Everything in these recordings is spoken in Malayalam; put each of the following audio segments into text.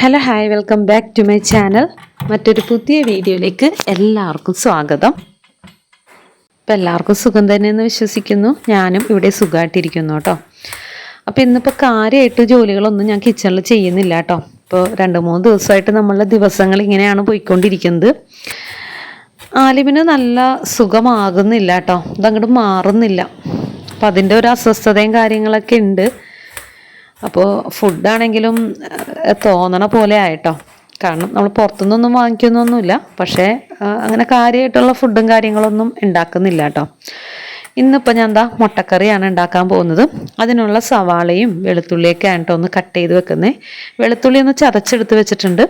Hello hi welcome back to my channel മറ്റൊരു പുതിയ വീഡിയോയിലേക്ക് എല്ലാവർക്കും സ്വാഗതം. അപ്പം എല്ലാവർക്കും സുഖം തന്നെയെന്ന് വിശ്വസിക്കുന്നു. ഞാനും ഇവിടെ സുഖമായിട്ടിരിക്കുന്നു കേട്ടോ. അപ്പോൾ ഇന്നിപ്പോൾ കാര്യമായിട്ട് ജോലികളൊന്നും ഞാൻ കിച്ചണിൽ ചെയ്യുന്നില്ല കേട്ടോ. ഇപ്പോൾ രണ്ട് മൂന്ന് ദിവസമായിട്ട് നമ്മളുടെ ദിവസങ്ങൾ ഇങ്ങനെയാണ് പോയിക്കൊണ്ടിരിക്കുന്നത്. ആലിമിന് നല്ല സുഖമാകുന്നില്ല കേട്ടോ. ഇതങ്ങോട്ട് മാറുന്നില്ല. അപ്പം അതിന്റെ ഒരു അസ്വസ്ഥതയും കാര്യങ്ങളൊക്കെ ഉണ്ട്. അപ്പോൾ ഫുഡാണെങ്കിലും തോന്നണ പോലെ ആയിട്ടോ. കാരണം നമ്മൾ പുറത്തുനിന്നൊന്നും വാങ്ങിക്കുന്നൊന്നുമില്ല. പക്ഷേ അങ്ങനെ കാര്യമായിട്ടുള്ള ഫുഡും കാര്യങ്ങളൊന്നും ഉണ്ടാക്കുന്നില്ല കേട്ടോ. ഇന്നിപ്പോൾ ഞാൻ എന്താ മുട്ടക്കറിയാണ് ഉണ്ടാക്കാൻ പോകുന്നത്. അതിനുള്ള സവാളയും വെളുത്തുള്ളിയൊക്കെ കേട്ടോ ഒന്ന് കട്ട് ചെയ്ത് വെക്കുന്നത് വെളുത്തുള്ളി ഒന്ന് ചതച്ചെടുത്ത് വെച്ചിട്ടുണ്ട്.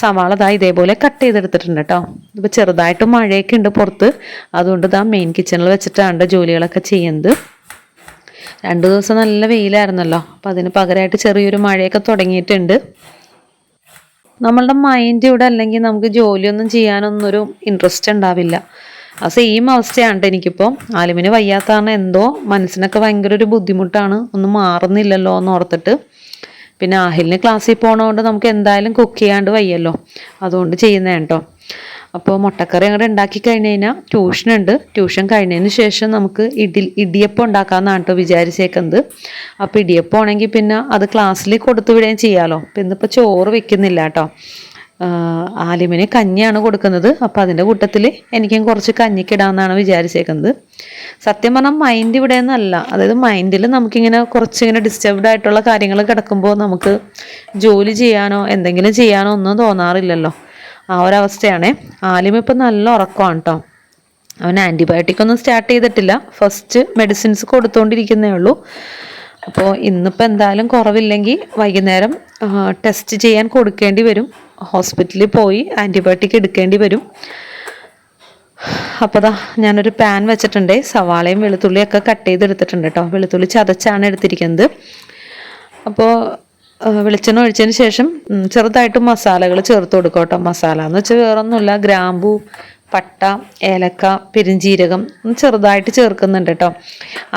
സവാള ദാ ഇതേപോലെ കട്ട് ചെയ്തെടുത്തിട്ടുണ്ട് കേട്ടോ. ഇപ്പോൾ ചെറുതായിട്ട് മഴയൊക്കെ ഉണ്ട് പുറത്ത്. അതുകൊണ്ട് ദാ മെയിൻ കിച്ചണിൽ വെച്ചിട്ടാണ് ജോലികളൊക്കെ ചെയ്യുന്നത്. രണ്ടു ദിവസം നല്ല വെയിലായിരുന്നല്ലോ. അപ്പം അതിന് പകരമായിട്ട് ചെറിയൊരു മഴയൊക്കെ തുടങ്ങിയിട്ടുണ്ട്. നമ്മളുടെ മൈൻഡ് ഇവിടെ അല്ലെങ്കിൽ നമുക്ക് ജോലിയൊന്നും ചെയ്യാനൊന്നും ഒരു ഇൻട്രസ്റ്റ് ഉണ്ടാവില്ല. ആ സെയിം അവസ്ഥയാണ് എനിക്കിപ്പോൾ ആലുമിന് വയ്യാത്ത കാരണം എന്തോ മനസ്സിനൊക്കെ ഭയങ്കര ഒരു ബുദ്ധിമുട്ടാണ്. ഒന്നും മാറുന്നില്ലല്ലോ എന്ന് ഓർത്തിട്ട്. പിന്നെ ആഹിലിന് ക്ലാസ്സിൽ പോകണതുകൊണ്ട് നമുക്ക് എന്തായാലും കുക്ക് ചെയ്യാണ്ട് വയ്യല്ലോ. അതുകൊണ്ട് ചെയ്യുന്നതാണ് കേട്ടോ അപ്പോൾ മുട്ടക്കറി അങ്ങോട്ട് ഉണ്ടാക്കി കഴിഞ്ഞ് കഴിഞ്ഞാൽ ട്യൂഷനുണ്ട്. ട്യൂഷൻ കഴിഞ്ഞതിന് ശേഷം നമുക്ക് ഇഡി ഇടിയപ്പം ഉണ്ടാക്കാമെന്നാണ് കേട്ടോ വിചാരിച്ചേക്കുന്നത് അപ്പോൾ ഇടിയപ്പം ആണെങ്കിൽ പിന്നെ അത് ക്ലാസ്സിൽ കൊടുത്തു വിടുകയും ചെയ്യാമല്ലോ അപ്പം ഇന്നിപ്പോൾ ചോറ് വെക്കുന്നില്ല കേട്ടോ ആലിമിന് കഞ്ഞിയാണ് കൊടുക്കുന്നത്. അപ്പോൾ അതിന്റെ കൂട്ടത്തിൽ എനിക്കും കുറച്ച് കഞ്ഞിക്കിടാമെന്നാണ് വിചാരിച്ചേക്കുന്നത് സത്യം പറഞ്ഞാൽ മൈൻഡ് ഇവിടെ നിന്നല്ല അതായത് മൈൻഡിൽ നമുക്കിങ്ങനെ കുറച്ചിങ്ങനെ ഡിസ്റ്റർബ്ഡ് ആയിട്ടുള്ള കാര്യങ്ങൾ കിടക്കുമ്പോൾ നമുക്ക് ജോലി ചെയ്യാനോ എന്തെങ്കിലും ചെയ്യാനോ ഒന്നും തോന്നാറില്ലല്ലോ. ആ ഒരവസ്ഥയാണ്. ആലിമ ഇപ്പം നല്ല ഉറക്കമാണ് കേട്ടോ അവൻ ആന്റിബയോട്ടിക് ഒന്നും സ്റ്റാർട്ട് ചെയ്തിട്ടില്ല. ഫസ്റ്റ് മെഡിസിൻസ് കൊടുത്തുകൊണ്ടിരിക്കുന്നേ ഉള്ളൂ. അപ്പോൾ ഇന്നിപ്പോൾ എന്തായാലും കുറവില്ലെങ്കിൽ വൈകുന്നേരം ടെസ്റ്റ് ചെയ്യാൻ കൊടുക്കേണ്ടി വരും. ഹോസ്പിറ്റലിൽ പോയി ആന്റിബയോട്ടിക് എടുക്കേണ്ടി വരും. അപ്പോൾ ദാ ഞാനൊരു പാൻ വെച്ചിട്ടുണ്ട്. സവാളയും വെളുത്തുള്ളിയൊക്കെ കട്ട് ചെയ്തെടുത്തിട്ടുണ്ട് കേട്ടോ വെളുത്തുള്ളി ചതച്ചാണ് എടുത്തിരിക്കുന്നത്. അപ്പോൾ വെളിച്ചെണ്ണ ഒഴിച്ചതിന് ശേഷം ചെറുതായിട്ട് മസാലകൾ ചേർത്ത് കൊടുക്കുക കേട്ടോ. മസാല എന്ന് വെച്ചാൽ വേറൊന്നുമില്ല. ഗ്രാമ്പു പട്ട ഏലക്ക പെരിഞ്ചീരകം ഒന്ന് ചെറുതായിട്ട് ചേർക്കുന്നുണ്ട് കേട്ടോ.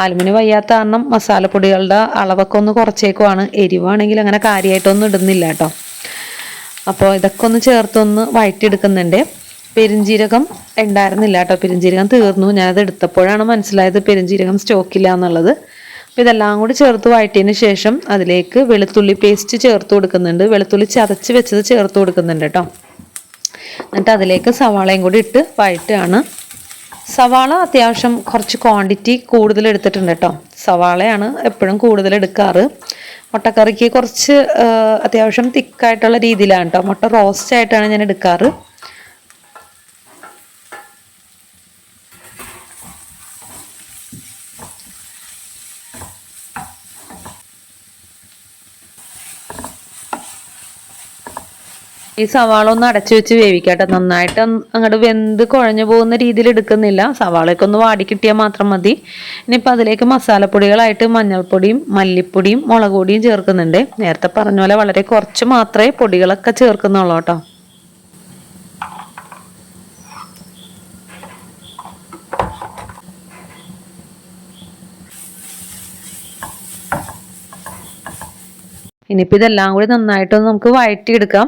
ആലുമിന് വയ്യാത്ത കാരണം മസാലപ്പൊടികളുടെ അളവൊക്കെ ഒന്ന് കുറച്ചേക്കുവാണ്. എരിവാണെങ്കിൽ അങ്ങനെ കാര്യമായിട്ടൊന്നും ഇടുന്നില്ല കേട്ടോ. അപ്പോൾ ഇതൊക്കെ ഒന്ന് ചേർത്തൊന്ന് വഴറ്റിയെടുക്കുന്നുണ്ട്. പെരിഞ്ജീരകം ഉണ്ടായിരുന്നില്ല കേട്ടോ. പെരിഞ്ജീരകം തീർന്നു. ഞാനത് എടുത്തപ്പോഴാണ് മനസ്സിലായത് പെരിഞ്ജീരകം സ്റ്റോക്കില്ല എന്നുള്ളത്. ഇതെല്ലാം കൂടി ചേർത്ത് വഴറ്റിയതിന് ശേഷം അതിലേക്ക് വെളുത്തുള്ളി പേസ്റ്റ് ചേർത്ത് കൊടുക്കുന്നുണ്ട്. വെളുത്തുള്ളി ചതച്ച് വെച്ചത് ചേർത്ത് കൊടുക്കുന്നുണ്ട് കേട്ടോ. എന്നിട്ട് അതിലേക്ക് സവാളയും കൂടി ഇട്ട് വഴറ്റുകയാണ്. സവാള അത്യാവശ്യം കുറച്ച് ക്വാണ്ടിറ്റി കൂടുതൽ എടുത്തിട്ടുണ്ട് കേട്ടോ. സവാളയാണ് എപ്പോഴും കൂടുതൽ എടുക്കാറ്. മുട്ടക്കറിക്ക് കുറച്ച് അത്യാവശ്യം തിക്കായിട്ടുള്ള രീതിയിലാണ് കേട്ടോ. മുട്ട റോസ്റ്റ് ആയിട്ടാണ് ഞാൻ എടുക്കാറ്. ഈ സവാള ഒന്ന് അടച്ചു വെച്ച് വേവിക്കട്ടെ. നന്നായിട്ട് അങ്ങോട്ട് വെന്ത് കുഴഞ്ഞു പോകുന്ന രീതിയിൽ എടുക്കുന്നില്ല. സവാളയൊക്കെ ഒന്ന് വാടി കിട്ടിയാൽ മാത്രം മതി. ഇനിയിപ്പോൾ അതിലേക്ക് മസാലപ്പൊടികളായിട്ട് മഞ്ഞൾപ്പൊടിയും മല്ലിപ്പൊടിയും മുളക് പൊടിയും ചേർക്കുന്നുണ്ട്. നേരത്തെ പറഞ്ഞ പോലെ വളരെ കുറച്ച് മാത്രമേ പൊടികളൊക്കെ ചേർക്കുന്നുള്ളൂ കേട്ടോ. ഇനിയിപ്പോൾ ഇതെല്ലാം കൂടി നന്നായിട്ടൊന്ന് നമുക്ക് വഴറ്റിയെടുക്കാം.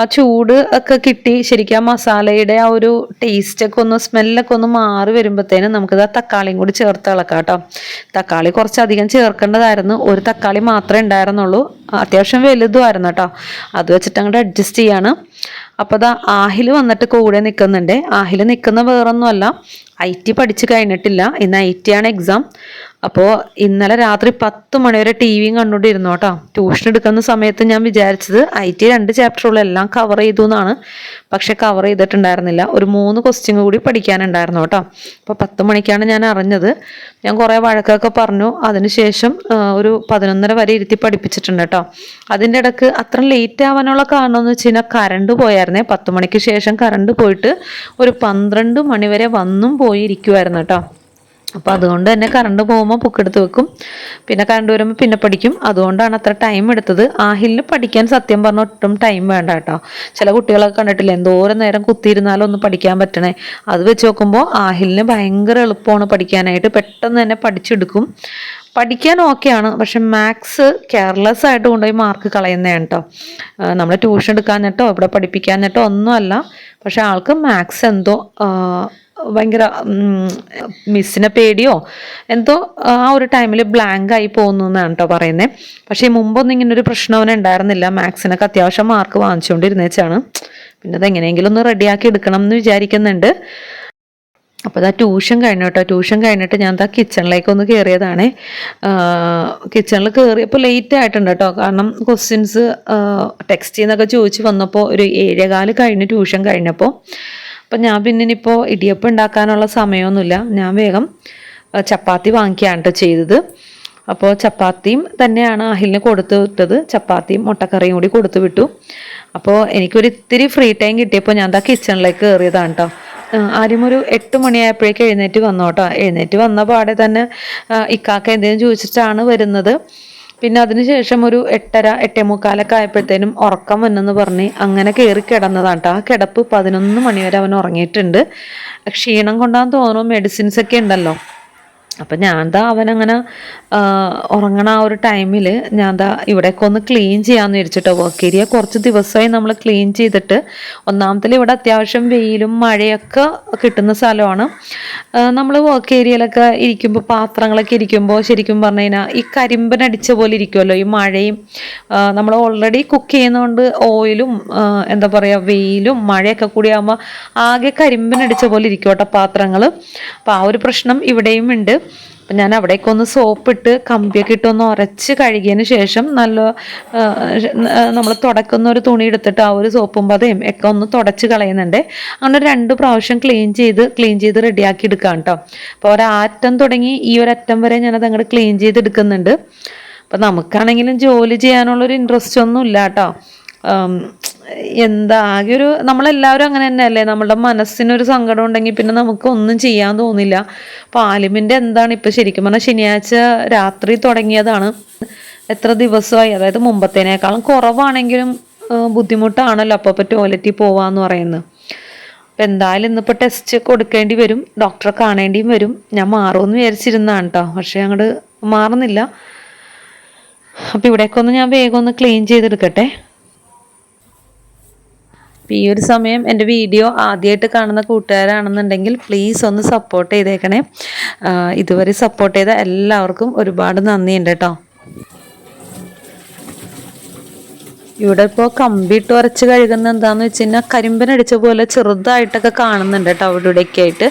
ആ ചൂട് ഒക്കെ കിട്ടി. ശരിക്കും ആ മസാലയുടെ ആ ഒരു ടേസ്റ്റ് ഒക്കെ ഒന്ന് സ്മെല്ലൊക്കെ ഒന്ന് മാറി വരുമ്പോഴത്തേനും നമുക്കിത് ആ തക്കാളിയും കൂടി ചേർത്ത് ഇളക്കാം കേട്ടോ തക്കാളി കുറച്ചധികം ചേർക്കേണ്ടതായിരുന്നു. ഒരു തക്കാളി മാത്രമേ ഉണ്ടായിരുന്നുള്ളൂ. അത്യാവശ്യം വലുതുമായിരുന്നു കേട്ടോ അത് വെച്ചിട്ട് അങ്ങോട്ട് അഡ്ജസ്റ്റ് ചെയ്യാണ്. അപ്പോൾ ദാ ആഹിൽ വന്നിട്ട് കൂടെ നിൽക്കുന്നുണ്ട് ആഹിൽ നിൽക്കുന്ന വേറൊന്നുമല്ല. ഐ ടി പഠിച്ചു കഴിഞ്ഞിട്ടില്ല. ഇന്ന് ഐ ടി ആണ് എക്സാം അപ്പോൾ ഇന്നലെ രാത്രി പത്ത് മണിവരെ ടി വിയും കണ്ടുകൊണ്ടിരുന്നു കേട്ടോ. ട്യൂഷൻ എടുക്കുന്ന സമയത്ത് ഞാൻ വിചാരിച്ചത് ഐ ടി രണ്ട് ചാപ്റ്ററുള്ള എല്ലാം കവർ ചെയ്തു എന്നാണ്. പക്ഷെ കവർ ചെയ്തിട്ടുണ്ടായിരുന്നില്ല. ഒരു മൂന്ന് ക്വസ്റ്റ്യൻ കൂടി പഠിക്കാനുണ്ടായിരുന്നു കേട്ടോ. അപ്പോൾ പത്ത് മണിക്കാണ് ഞാൻ അറിഞ്ഞത്. ഞാൻ കുറേ വഴക്കൊക്കെ പറഞ്ഞു. അതിനുശേഷം ഒരു പതിനൊന്നര വരെ ഇരുത്തി പഠിപ്പിച്ചിട്ടുണ്ട് കേട്ടോ. അതിന്റെ ഇടയ്ക്ക് അത്ര ലേറ്റ് ആവാനുള്ള കാരണം എന്ന് വെച്ച് കഴിഞ്ഞാൽ കറണ്ട് പോയായിരുന്നേ. പത്ത് മണിക്ക് ശേഷം കറണ്ട് പോയിട്ട് ഒരു പന്ത്രണ്ട് മണിവരെ വന്നും പോയി ഇരിക്കുമായിരുന്നു കേട്ടോ. അപ്പോൾ അതുകൊണ്ട് തന്നെ കറണ്ട് പോകുമ്പോൾ ബുക്കെടുത്ത് വെക്കും. പിന്നെ കറണ്ട് വരുമ്പോൾ പിന്നെ പഠിക്കും. അതുകൊണ്ടാണ് അത്ര ടൈം എടുത്തത്. ആഹിലിന് പഠിക്കാൻ സത്യം പറഞ്ഞ ഒട്ടും ടൈം വേണ്ട കേട്ടോ. ചില കുട്ടികളൊക്കെ കണ്ടിട്ടില്ല? എന്തോരം നേരം കുത്തിയിരുന്നാലും ഒന്ന് പഠിക്കാൻ പറ്റണേ. അത് വെച്ച് നോക്കുമ്പോൾ ആഹിലിന് ഭയങ്കര എളുപ്പമാണ് പഠിക്കാനായിട്ട്. പെട്ടെന്ന് തന്നെ പഠിച്ചെടുക്കും. പഠിക്കാൻ ഓക്കെയാണ് പക്ഷെ മാത്സ് കെയർലെസ് ആയിട്ട് കൊണ്ടുപോയി മാർക്ക് കളയുന്നതാണ് കേട്ടോ. നമ്മൾ ട്യൂഷൻ എടുക്കാഞ്ഞിട്ടോ ഇവിടെ പഠിപ്പിക്കാഞ്ഞിട്ടോ ഒന്നുമല്ല. പക്ഷെ ആൾക്ക് മാത്സ് എന്തോ ഭയങ്കര മിസ്സിനെ പേടിയോ? എന്തോ ആ ഒരു ടൈമിൽ ബ്ലാങ്ക് ആയി പോകുന്നു എന്നാണ് കേട്ടോ പറയുന്നത് പക്ഷേ മുമ്പൊന്നും ഇങ്ങനെ ഒരു പ്രശ്നം ഉണ്ടായിരുന്നില്ല. മാത്സിനൊക്കെ അത്യാവശ്യം മാർക്ക് വാങ്ങിച്ചുകൊണ്ടിരുന്നേച്ചാണ് പിന്നെ അത് എങ്ങനെയെങ്കിലും ഒന്ന് റെഡിയാക്കി എടുക്കണം എന്ന് വിചാരിക്കുന്നുണ്ട്. അപ്പോൾ ഇതാ ട്യൂഷൻ കഴിഞ്ഞു കേട്ടോ ട്യൂഷൻ കഴിഞ്ഞിട്ട് ഞാൻ ദാ കിച്ചണിലേക്ക് ഒന്ന് കയറിയതാണ് കിച്ചണിൽ കയറിയപ്പോൾ ലേറ്റ് ആയിട്ടുണ്ട് കേട്ടോ കാരണം ക്വസ്റ്റ്യൻസ് ടെക്സ്റ്റ് നിന്നൊക്കെ ചോദിച്ച് വന്നപ്പോൾ ഒരു ഏഴേകാൽ കഴിഞ്ഞ് ട്യൂഷൻ കഴിഞ്ഞപ്പോൾ അപ്പം ഞാൻ പിന്നെ ഇനിയിപ്പോൾ ഇടിയപ്പം ഉണ്ടാക്കാനുള്ള സമയമൊന്നുമില്ല. ഞാൻ വേഗം ചപ്പാത്തി വാങ്ങിക്കുകയാണ് കേട്ടോ ചെയ്തത്. അപ്പോൾ ചപ്പാത്തിയും തന്നെയാണ് അഹിലിന് കൊടുത്തു വിട്ടത്. ചപ്പാത്തിയും മുട്ടക്കറിയും കൂടി കൊടുത്തു വിട്ടു. അപ്പോൾ എനിക്കൊരു ഇത്തിരി ഫ്രീ ടൈം കിട്ടിയപ്പോൾ ഞാൻ എന്താ കിച്ചണിലേക്ക് കയറിയതാണ് കേട്ടോ ആദ്യം ഒരു എട്ട് മണിയായപ്പോഴേക്ക് എഴുന്നേറ്റ് വന്നോട്ടോ എഴുന്നേറ്റ് വന്ന പാടെ തന്നെ ഇക്കാക്ക എന്തെങ്കിലും ചോദിച്ചിട്ടാണ് വരുന്നത്. പിന്നെ അതിനുശേഷം ഒരു എട്ടര എട്ടേ മുക്കാലൊക്കെ ആയപ്പോഴത്തേനും ഉറക്കം വന്നെന്ന് പറഞ്ഞ് അങ്ങനെ കയറി കിടന്നതാണ് കേട്ടോ ആ കിടപ്പ് പതിനൊന്ന് മണിവരെ അവൻ ഉറങ്ങിയിട്ടുണ്ട്. ക്ഷീണം കൊണ്ടാന്ന് തോന്നുന്നു മെഡിസിൻസ് ഒക്കെ ഉണ്ടല്ലോ. അപ്പം ഞാൻ എന്താ അവനങ്ങനെ ഉറങ്ങണ ആ ഒരു ടൈമിൽ ഞാൻ ദാ ഇവിടെയൊക്കെ ഒന്ന് ക്ലീൻ ചെയ്യാമെന്ന് വിചാരിച്ചിട്ടോ വർക്ക് ഏരിയ കുറച്ച് ദിവസമായി നമ്മൾ ക്ലീൻ ചെയ്തിട്ട് ഒന്നാമത്തിൽ ഇവിടെ അത്യാവശ്യം വെയിലും മഴയൊക്കെ കിട്ടുന്ന സ്ഥലമാണ്. നമ്മൾ വർക്ക് ഏരിയയിലൊക്കെ ഇരിക്കുമ്പോൾ പാത്രങ്ങളൊക്കെ ഇരിക്കുമ്പോൾ ശരിക്കും പറഞ്ഞു കഴിഞ്ഞാൽ ഈ കരിമ്പനടിച്ച പോലെ ഇരിക്കുമല്ലോ ഈ മഴയും. നമ്മൾ ഓൾറെഡി കുക്ക് ചെയ്യുന്നതുകൊണ്ട് ഓയിലും എന്താ പറയുക വെയിലും മഴയൊക്കെ കൂടി ആകുമ്പോൾ ആകെ കരിമ്പനടിച്ച പോലെ ഇരിക്കും കേട്ടോ പാത്രങ്ങൾ അപ്പോൾ ആ ഒരു പ്രശ്നം ഇവിടെയും ഉണ്ട്. അപ്പം ഞാൻ അവിടേക്ക് ഒന്ന് സോപ്പിട്ട് കമ്പിയൊക്കെ ഇട്ട് ഒന്ന് ഉരച്ച് കഴുകിയതിന് ശേഷം നല്ല നമ്മൾ തുടക്കുന്ന ഒരു തുണി എടുത്തിട്ട് ആ ഒരു സോപ്പും പതയും ഒക്കെ ഒന്ന് തുടച്ച് കളയുന്നുണ്ട്. അങ്ങനെ രണ്ട് പ്രാവശ്യം ക്ലീൻ ചെയ്ത് ക്ലീൻ ചെയ്ത് റെഡിയാക്കി എടുക്കാം കേട്ടോ അപ്പോൾ ഒരറ്റം തുടങ്ങി ഈ ഒരു അറ്റം വരെ ഞാനത് അങ്ങോട്ട് ക്ലീൻ ചെയ്ത് എടുക്കുന്നുണ്ട്. അപ്പം നമുക്കാണെങ്കിലും ജോലി ചെയ്യാനുള്ളൊരു ഇൻട്രസ്റ്റ് ഒന്നും ഇല്ല കേട്ടോ എന്താ ആകെ ഒരു നമ്മളെല്ലാവരും അങ്ങനെ തന്നെയല്ലേ? നമ്മുടെ മനസ്സിനൊരു സങ്കടം ഉണ്ടെങ്കിൽ പിന്നെ നമുക്ക് ഒന്നും ചെയ്യാൻ തോന്നില്ല. അപ്പോൾ ആലിമിന്റെ എന്താണ് ഇപ്പം ശരിക്കും പറഞ്ഞാൽ ശനിയാഴ്ച രാത്രി തുടങ്ങിയതാണ്. എത്ര ദിവസമായി? അതായത് മുമ്പത്തേനേക്കാളും കുറവാണെങ്കിലും ബുദ്ധിമുട്ടാണല്ലോ അപ്പോൾ ഇപ്പോൾ ടോയ്ലറ്റിൽ പോവാന്ന് പറയുന്നത്. അപ്പം എന്തായാലും ഇന്നിപ്പോൾ ടെസ്റ്റ് കൊടുക്കേണ്ടി വരും. ഡോക്ടറെ കാണേണ്ടിയും വരും. ഞാൻ മാറുമെന്ന് വിചാരിച്ചിരുന്നതാണ് കേട്ടോ പക്ഷേ അങ്ങോട്ട് മാറുന്നില്ല. അപ്പം ഇവിടേക്കൊന്ന് ഞാൻ വേഗം ഒന്ന് ക്ലീൻ ചെയ്തെടുക്കട്ടെ. അപ്പം ഈ ഒരു സമയം എന്റെ വീഡിയോ ആദ്യമായിട്ട് കാണുന്ന കൂട്ടുകാരാണെന്നുണ്ടെങ്കിൽ പ്ലീസ് ഒന്ന് സപ്പോർട്ട് ചെയ്തേക്കണേ. ഇതുവരെ സപ്പോർട്ട് ചെയ്ത എല്ലാവർക്കും ഒരുപാട് നന്ദിയുണ്ട് കേട്ടോ. ഇവിടെ ഇപ്പോൾ കമ്പിയിട്ട് ഉരച്ച് കഴുകുന്ന എന്താന്ന് വെച്ച് കഴിഞ്ഞാൽ കരിമ്പനടിച്ച പോലെ ചെറുതായിട്ടൊക്കെ കാണുന്നുണ്ട് കേട്ടോ അവിടെ ഇവിടെയൊക്കെ ആയിട്ട്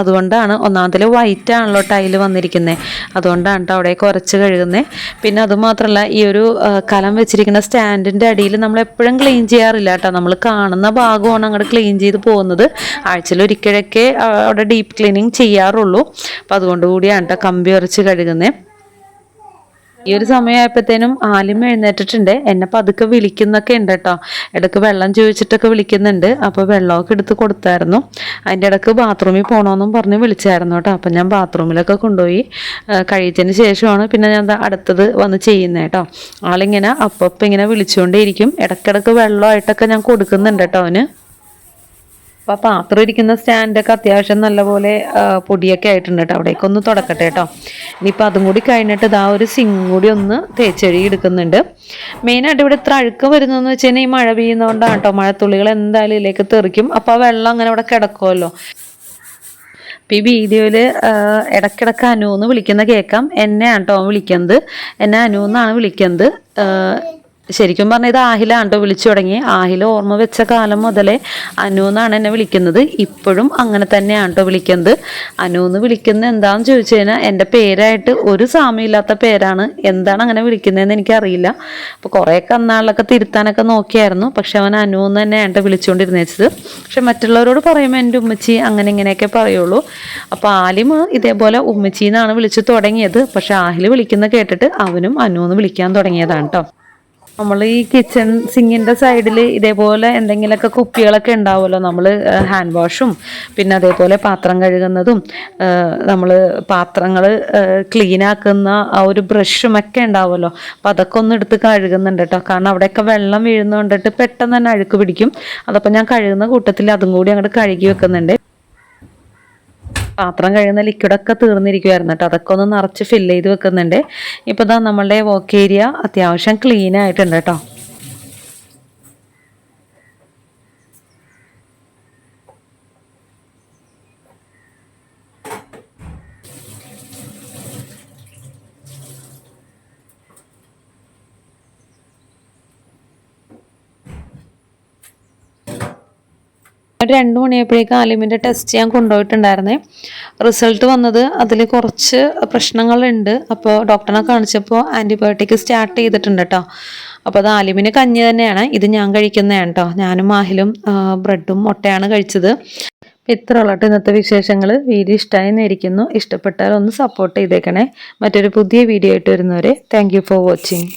അതുകൊണ്ടാണ് ഒന്നാമതിൽ വൈറ്റ് ആണല്ലോ ടൈൽ വന്നിരിക്കുന്നത് അതുകൊണ്ടാണ് കേട്ടോ അവിടെയൊക്കെ ഉരച്ച് കഴുകുന്നത് പിന്നെ അതുമാത്രമല്ല ഈ ഒരു കലം വെച്ചിരിക്കുന്ന സ്റ്റാൻഡിന്റെ അടിയിൽ നമ്മൾ എപ്പോഴും ക്ലീൻ ചെയ്യാറില്ല കേട്ടോ നമ്മൾ കാണുന്ന ഭാഗമാണ് അങ്ങോട്ട് ക്ലീൻ ചെയ്ത് പോകുന്നത്. ആഴ്ചയിൽ ഒരിക്കലൊക്കെ അവിടെ ഡീപ്പ് ക്ലീനിങ് ചെയ്യാറുള്ളൂ. അപ്പോൾ അതുകൊണ്ട് കൂടിയാണ് കേട്ടോ കമ്പി ഉരച്ച് കഴുകുന്നത് ഈ ഒരു സമയമായപ്പോഴത്തേനും ആലിം എഴുന്നേറ്റിട്ടുണ്ട്. എന്നെ പതുക്കെ വിളിക്കുന്നൊക്കെ ഉണ്ട് കേട്ടോ ഇടയ്ക്ക് വെള്ളം ചോദിച്ചിട്ടൊക്കെ വിളിക്കുന്നുണ്ട്. അപ്പോൾ വെള്ളമൊക്കെ എടുത്ത് കൊടുത്തായിരുന്നു. അതിന്റെ ഇടയ്ക്ക് ബാത്റൂമിൽ പോകണമെന്നും പറഞ്ഞ് വിളിച്ചായിരുന്നു കേട്ടോ അപ്പം ഞാൻ ബാത്റൂമിലൊക്കെ കൊണ്ടുപോയി. കഴിച്ചതിന് ശേഷമാണ് പിന്നെ ഞാൻ അടുത്തത് വന്ന് ചെയ്യുന്നത് കേട്ടോ ആളിങ്ങനെ അപ്പം ഇങ്ങനെ വിളിച്ചുകൊണ്ടേയിരിക്കും ഇടയ്ക്കിടയ്ക്ക് വെള്ളമായിട്ടൊക്കെ ഞാൻ കൊടുക്കുന്നുണ്ട് കേട്ടോ അവന്. അപ്പോൾ പാത്രം ഇരിക്കുന്ന സ്റ്റാൻഡൊക്കെ അത്യാവശ്യം നല്ലപോലെ പൊടിയൊക്കെ ആയിട്ടുണ്ട് കേട്ടോ. അവിടേക്ക് ഒന്ന് തുടക്കട്ടെ കേട്ടോ. ഇനിയിപ്പോൾ അതും കൂടി കഴിഞ്ഞിട്ട് ഇതാ ഒരു സിങ് കൂടി ഒന്ന് തേച്ചെഴി എടുക്കുന്നുണ്ട്. മെയിനായിട്ട് ഇവിടെ ഇത്ര അഴുക്കം വരുന്നതെന്ന് വെച്ച് കഴിഞ്ഞാൽ ഈ മഴ പെയ്യുന്നതുകൊണ്ടാണ് കേട്ടോ. മഴത്തുള്ളികൾ എന്തായാലും ഇതിലേക്ക് തെറിക്കും. അപ്പോൾ ആ വെള്ളം അങ്ങനെ അവിടെ കിടക്കുമല്ലോ ഇപ്പം ഈ വീഡിയോയിൽ ഇടയ്ക്കിടയ്ക്ക് അനു എന്ന് വിളിക്കുന്ന കേൾക്കാം. എന്നെയാണ് കേട്ടോ വിളിക്കുന്നത്. എന്നെ അനു എന്നാണ് വിളിക്കുന്നത്. ശരിക്കും പറഞ്ഞാൽ ഇത് ആഹില ആണ്ടോ വിളിച്ചു തുടങ്ങി. ആഹില ഓർമ്മ വെച്ച കാലം മുതലേ അനു എന്നാണ് എന്നെ വിളിക്കുന്നത്. ഇപ്പോഴും അങ്ങനെ തന്നെയാണ്ടോ വിളിക്കുന്നത്. അനു എന്ന് വിളിക്കുന്നത് എന്താണെന്ന് ചോദിച്ചു കഴിഞ്ഞാൽ എന്റെ പേരായിട്ട് ഒരു സാമ്യമില്ലാത്ത പേരാണ്. എന്താണ് അങ്ങനെ വിളിക്കുന്നതെന്ന് എനിക്കറിയില്ല. അപ്പോൾ കുറേ കന്നാളിലൊക്കെ തിരുത്താനൊക്കെ നോക്കിയായിരുന്നു. പക്ഷെ അവൻ അനു എന്ന് തന്നെയാണ് കേട്ടോ വിളിച്ചുകൊണ്ടിരുന്നത് പക്ഷെ മറ്റുള്ളവരോട് പറയുമ്പോൾ എന്റെ ഉമ്മച്ചി അങ്ങനെ ഇങ്ങനെയൊക്കെ പറയുള്ളൂ. അപ്പോൾ ആലിം ഇതേപോലെ ഉമ്മച്ചി എന്നാണ് വിളിച്ചു തുടങ്ങിയത്. പക്ഷെ ആഹിൽ വിളിക്കുന്ന കേട്ടിട്ട് അവനും അനു എന്ന് വിളിക്കാൻ തുടങ്ങിയതാണ് കേട്ടോ നമ്മൾ ഈ കിച്ചൺ സിങ്ങിന്റെ സൈഡിൽ ഇതേപോലെ എന്തെങ്കിലുമൊക്കെ കുപ്പികളൊക്കെ ഉണ്ടാവുമല്ലോ. നമ്മൾ ഹാൻഡ് വാഷും പിന്നെ അതേപോലെ പാത്രം കഴുകുന്നതും നമ്മൾ പാത്രങ്ങൾ ക്ലീൻ ആക്കുന്ന ആ ഒരു ബ്രഷും ഒക്കെ ഉണ്ടാവുമല്ലോ. അപ്പം അതൊക്കെ ഒന്ന് എടുത്ത് കഴുകുന്നുണ്ട് കേട്ടോ. കാരണം അവിടെയൊക്കെ വെള്ളം വീഴുന്നുകൊണ്ടിട്ട് പെട്ടെന്ന് തന്നെ അഴുക്ക് പിടിക്കും. അതപ്പോൾ ഞാൻ കഴുകുന്ന കൂട്ടത്തിൽ അതും കൂടി അങ്ങോട്ട് കഴുകി വെക്കുന്നുണ്ട്. പാത്രം കഴിയുന്ന ലിക്വിഡൊക്കെ തീർന്നിരിക്കുമായിരുന്നു കേട്ടോ. അതൊക്കെ ഒന്ന് നിറച്ച് ഫില്ല് ചെയ്ത് വെക്കുന്നുണ്ട്. ഇപ്പോൾ ഇതാ നമ്മളുടെ വോക്ക് ഏരിയ അത്യാവശ്യം ക്ലീൻ ആയിട്ടുണ്ട് കേട്ടോ. ഒരു രണ്ട് മണിയായപ്പോഴേക്കും ആലിമിന്റെ ടെസ്റ്റ് ഞാൻ കൊണ്ടുപോയിട്ടുണ്ടായിരുന്നേ. റിസൾട്ട് വന്നത് അതിൽ കുറച്ച് പ്രശ്നങ്ങളുണ്ട്. അപ്പോൾ ഡോക്ടറിനെ കാണിച്ചപ്പോൾ ആന്റിബയോട്ടിക് സ്റ്റാർട്ട് ചെയ്തിട്ടുണ്ട് കേട്ടോ അപ്പോൾ അത് ആലിമിന് കഞ്ഞി തന്നെയാണ്. ഇത് ഞാൻ കഴിക്കുന്നതാണ് കേട്ടോ ഞാനും മാഹിലും ബ്രെഡും മുട്ടയാണ് കഴിച്ചത്. ഇത്ര ഉള്ളട്ട് ഇന്നത്തെ വിശേഷങ്ങൾ. വീഡിയോ ഇഷ്ടമായി എന്നിരിക്കുന്നു ഇഷ്ടപ്പെട്ടാൽ ഒന്ന് സപ്പോർട്ട് ചെയ്തേക്കണേ. മറ്റൊരു പുതിയ വീഡിയോ ആയിട്ട് വരുന്നവരെ താങ്ക് ഫോർ വാച്ചിങ്